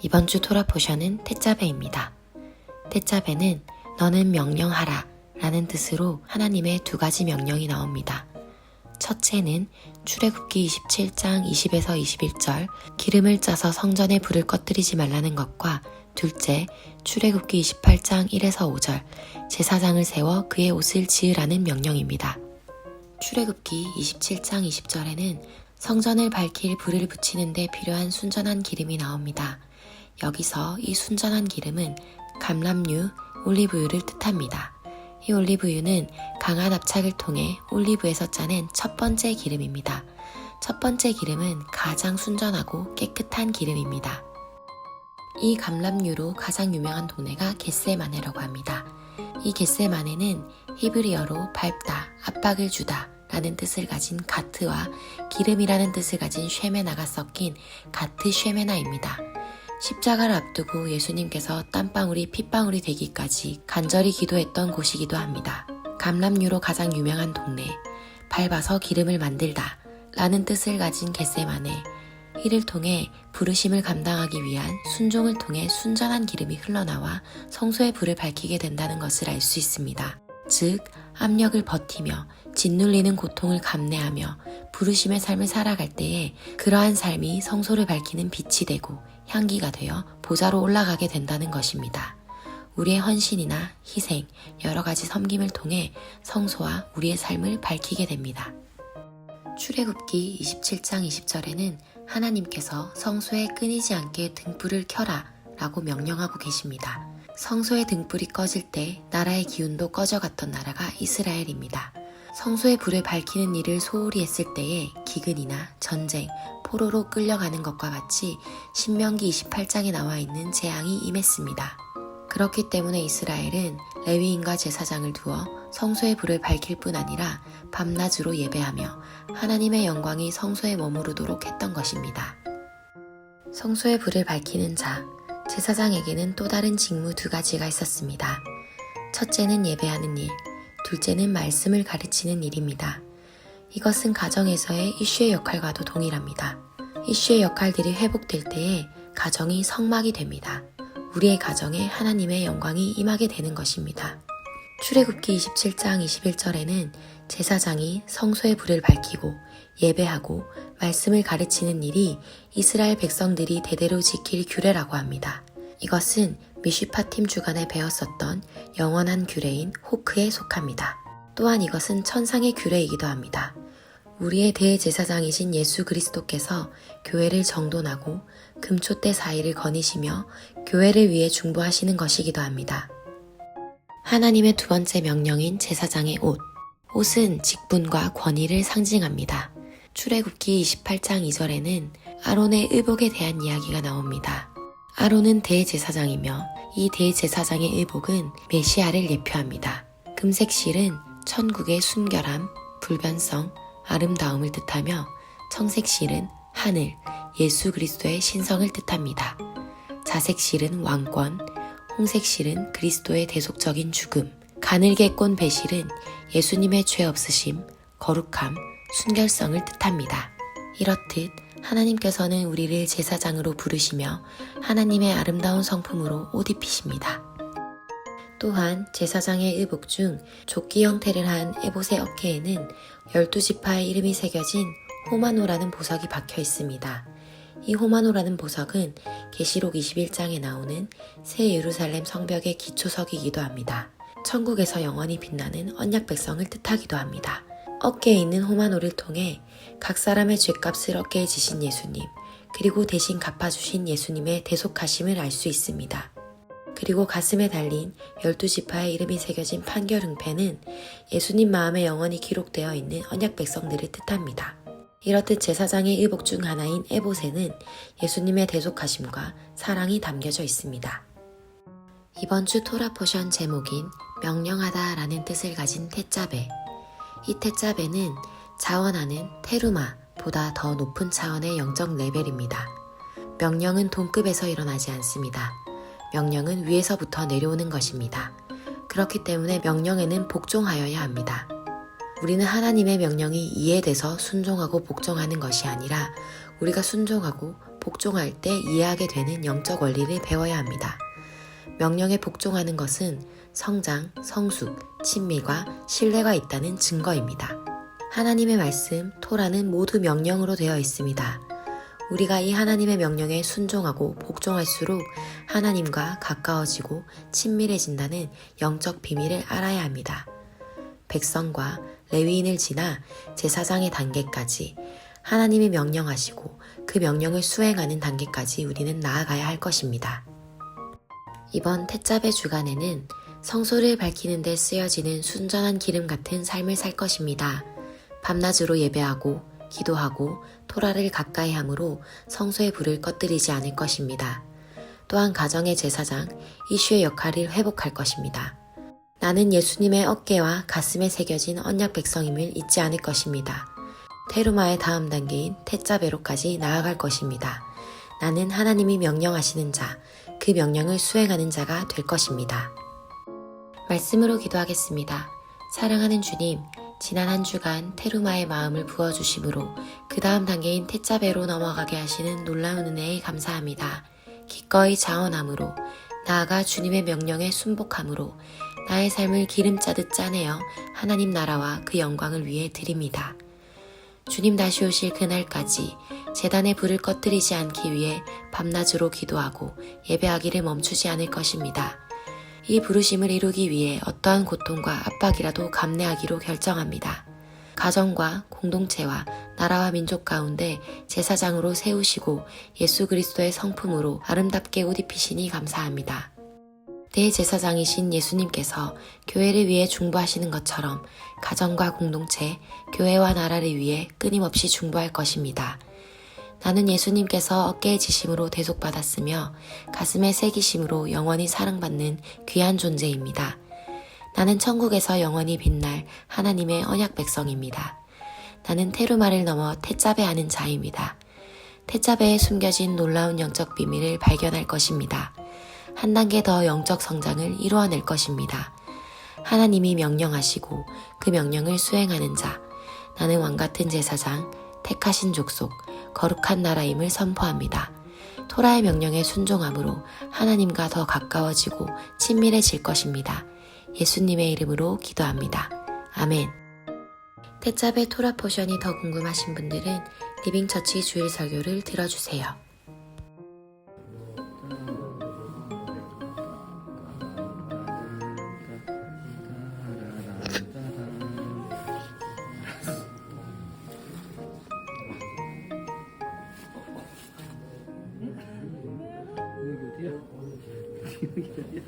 이번 주 토라 포션은 테짜베입니다. 테짜베는 너는 명령하라 라는 뜻으로 하나님의 두 가지 명령이 나옵니다. 첫째는 출애굽기 27장 20에서 21절 기름을 짜서 성전에 불을 꺼뜨리지 말라는 것과 둘째 출애굽기 28장 1에서 5절 제사장을 세워 그의 옷을 지으라는 명령입니다. 출애굽기 27장 20절에는 성전을 밝힐 불을 붙이는 데 필요한 순전한 기름이 나옵니다. 여기서 이 순전한 기름은 감람류, 올리브유를 뜻합니다. 이 올리브유는 강한 압착을 통해 올리브에서 짜낸 첫 번째 기름입니다. 첫 번째 기름은 가장 순전하고 깨끗한 기름입니다. 이 감람류로 가장 유명한 도네가 겟세마네라고 합니다. 이 겟세마네는 히브리어로 밟다, 압박을 주다 라는 뜻을 가진 가트와 기름이라는 뜻을 가진 쉐메나가 섞인 가트 쉐메나입니다. 십자가를 앞두고 예수님께서 땀방울이 핏방울이 되기까지 간절히 기도했던 곳이기도 합니다. 감람류로 가장 유명한 동네, 밟아서 기름을 만들다 라는 뜻을 가진 겟세만에 이를 통해 부르심을 감당하기 위한 순종을 통해 순전한 기름이 흘러나와 성소의 불을 밝히게 된다는 것을 알 수 있습니다. 즉, 압력을 버티며 짓눌리는 고통을 감내하며 부르심의 삶을 살아갈 때에 그러한 삶이 성소를 밝히는 빛이 되고 향기가 되어 보좌로 올라가게 된다는 것입니다. 우리의 헌신이나 희생, 여러 가지 섬김을 통해 성소와 우리의 삶을 밝히게 됩니다. 출애굽기 27장 20절에는 하나님께서 성소에 끊이지 않게 등불을 켜라 라고 명령하고 계십니다. 성소의 등불이 꺼질 때 나라의 기운도 꺼져갔던 나라가 이스라엘입니다. 성소의 불을 밝히는 일을 소홀히 했을 때에 기근이나 전쟁, 포로로 끌려가는 것과 같이 신명기 28장에 나와 있는 재앙이 임했습니다. 그렇기 때문에 이스라엘은 레위인과 제사장을 두어 성소의 불을 밝힐 뿐 아니라 밤낮으로 예배하며 하나님의 영광이 성소에 머무르도록 했던 것입니다. 성소의 불을 밝히는 자, 제사장에게는 또 다른 직무 두 가지가 있었습니다. 첫째는 예배하는 일, 둘째는 말씀을 가르치는 일입니다. 이것은 가정에서의 이슈의 역할과도 동일합니다. 이슈의 역할들이 회복될 때에 가정이 성막이 됩니다. 우리의 가정에 하나님의 영광이 임하게 되는 것입니다. 출애굽기 27장 21절에는 제사장이 성소의 불을 밝히고 예배하고 말씀을 가르치는 일이 이스라엘 백성들이 대대로 지킬 규례라고 합니다. 이것은 미슈파팀 주간에 배웠었던 영원한 규례인 호크에 속합니다. 또한 이것은 천상의 규례이기도 합니다. 우리의 대제사장이신 예수 그리스도께서 교회를 정돈하고 금초대 사이를 거니시며 교회를 위해 중보하시는 것이기도 합니다. 하나님의 두 번째 명령인 제사장의 옷. 옷은 직분과 권위를 상징합니다. 출애굽기 28장 2절에는 아론의 의복에 대한 이야기가 나옵니다. 아론은 대제사장이며 이 대제사장의 의복은 메시아를 예표합니다. 금색 실은 천국의 순결함, 불변성, 아름다움을 뜻하며 청색 실은 하늘, 예수 그리스도의 신성을 뜻합니다. 자색 실은 왕권, 홍색 실은 그리스도의 대속적인 죽음, 가늘게 꼰 배실은 예수님의 죄 없으심, 거룩함, 순결성을 뜻합니다. 이렇듯 하나님께서는 우리를 제사장으로 부르시며 하나님의 아름다운 성품으로 옷 입히십니다. 또한 제사장의 의복 중 조끼 형태를 한 에봇의 어깨에는 열두 지파의 이름이 새겨진 호마노라는 보석이 박혀 있습니다. 이 호마노라는 보석은 계시록 21장에 나오는 새 예루살렘 성벽의 기초석이기도 합니다. 천국에서 영원히 빛나는 언약 백성을 뜻하기도 합니다. 어깨에 있는 호마노를 통해 각 사람의 죄값을 어깨에 지신 예수님, 그리고 대신 갚아주신 예수님의 대속하심을 알 수 있습니다. 그리고 가슴에 달린 열두 지파의 이름이 새겨진 판결 흥패는 예수님 마음에 영원히 기록되어 있는 언약 백성들을 뜻합니다. 이렇듯 제사장의 의복 중 하나인 에봇에는 예수님의 대속하심과 사랑이 담겨져 있습니다. 이번 주 토라 포션 제목인 명령하다 라는 뜻을 가진 테짜베. 이 테짜베는 자원하는 테루마 보다 더 높은 차원의 영적 레벨입니다. 명령은 동급에서 일어나지 않습니다. 명령은 위에서부터 내려오는 것입니다. 그렇기 때문에 명령에는 복종하여야 합니다. 우리는 하나님의 명령이 이해돼서 순종하고 복종하는 것이 아니라 우리가 순종하고 복종할 때 이해하게 되는 영적 원리를 배워야 합니다. 명령에 복종하는 것은 성장, 성숙, 친밀과 신뢰가 있다는 증거입니다. 하나님의 말씀, 토라는 모두 명령으로 되어 있습니다. 우리가 이 하나님의 명령에 순종하고 복종할수록 하나님과 가까워지고 친밀해진다는 영적 비밀을 알아야 합니다. 백성과 레위인을 지나 제사장의 단계까지 하나님이 명령하시고 그 명령을 수행하는 단계까지 우리는 나아가야 할 것입니다. 이번 태짭의 주간에는 성소를 밝히는 데 쓰여지는 순전한 기름 같은 삶을 살 것입니다. 밤낮으로 예배하고 기도하고 토라를 가까이 함으로 성소의 불을 꺼뜨리지 않을 것입니다. 또한 가정의 제사장 이슈의 역할을 회복할 것입니다. 나는 예수님의 어깨와 가슴에 새겨진 언약 백성임을 잊지 않을 것입니다. 테루마의 다음 단계인 테짜베로까지 나아갈 것입니다. 나는 하나님이 명령하시는 자, 그 명령을 수행하는 자가 될 것입니다. 말씀으로 기도하겠습니다. 사랑하는 주님, 지난 한 주간 테루마의 마음을 부어주심으로 그 다음 단계인 테짜베로 넘어가게 하시는 놀라운 은혜에 감사합니다. 기꺼이 자원함으로 나아가 주님의 명령에 순복함으로 나의 삶을 기름 짜듯 짜내어 하나님 나라와 그 영광을 위해 드립니다. 주님 다시 오실 그날까지 재단의 불을 꺼뜨리지 않기 위해 밤낮으로 기도하고 예배하기를 멈추지 않을 것입니다. 이 부르심을 이루기 위해 어떠한 고통과 압박이라도 감내하기로 결정합니다. 가정과 공동체와 나라와 민족 가운데 제사장으로 세우시고 예수 그리스도의 성품으로 아름답게 옷 입히시니 감사합니다. 대제사장이신 예수님께서 교회를 위해 중보하시는 것처럼 가정과 공동체, 교회와 나라를 위해 끊임없이 중보할 것입니다. 나는 예수님께서 어깨의 지심으로 대속받았으며 가슴의 새기심으로 영원히 사랑받는 귀한 존재입니다. 나는 천국에서 영원히 빛날 하나님의 언약 백성입니다. 나는 테루마를 넘어 테짜베 하는 자입니다. 테짜베에 숨겨진 놀라운 영적 비밀을 발견할 것입니다. 한 단계 더 영적 성장을 이루어낼 것입니다. 하나님이 명령하시고 그 명령을 수행하는 자, 나는 왕같은 제사장, 택하신 족속, 거룩한 나라임을 선포합니다. 토라의 명령에 순종함으로 하나님과 더 가까워지고 친밀해질 것입니다. 예수님의 이름으로 기도합니다. 아멘. 태짭의 토라 포션이 더 궁금하신 분들은 리빙처치 주일 설교를 들어주세요. 对对对。